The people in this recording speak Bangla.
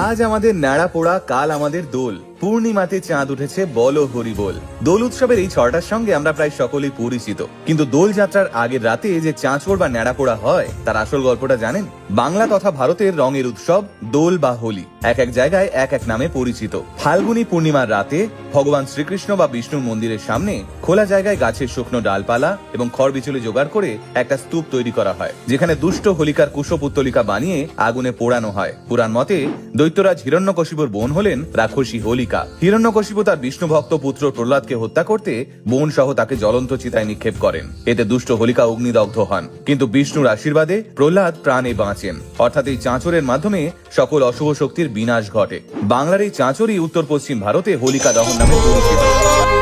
আজ আমাদের ন্যাড়া পোড়া কাল আমাদের দোল। পূর্ণিমাতে চাঁদ উঠেছে, বল হরি বল। দোল উৎসবের এই ছটার সঙ্গে আমরা প্রায় সকলেই পরিচিত। কিন্তু দোল যাত্রার আগের রাতে যে চাঁচড় বা ন্যাড়া পোড়া হয়, তার আসল গল্পটা জানেন? বাংলা তথা ভারতের রঙের উৎসব দোল বা হোলি। এক এক জায়গায় এক এক নামে পরিচিত। ফাল্গুনী পূর্ণিমার রাতে ভগবান শ্রীকৃষ্ণ বা বিষ্ণুর মন্দিরের সামনে খোলা জায়গায় গাছের শুকনো ডালপালা এবং খড় বিচুলি জোগাড় করে একটা স্তূপ তৈরি করা হয়, যেখানে দুষ্ট হোলিকার কুশপুত্তলিকা বানিয়ে আগুনে পোড়ানো হয়। পুরাণ মতে দৈত্যরাজ হিরণ্যকশিপুর বোন হলেন রাক্ষসী হোলিকা। হিরণ্যকশিপু তার বিষ্ণু ভক্ত পুত্র প্রহ্লাদকে হত্যা করতে বোন সহ তাকে জ্বলন্ত চিতায় নিক্ষেপ করেন। এতে দুষ্ট হোলিকা অগ্নিদগ্ধ হন। কিন্তু বিষ্ণুর আশীর্বাদে প্রহ্লাদ প্রাণে বাঁচেন। অর্থাৎ এই চাঁচরের মাধ্যমে সকল অশুভ শক্তির বিনাশ ঘটে। বাংলার এই চাঁচরই উত্তর পশ্চিম ভারতে হোলিকা দহন নামে পরিচিত।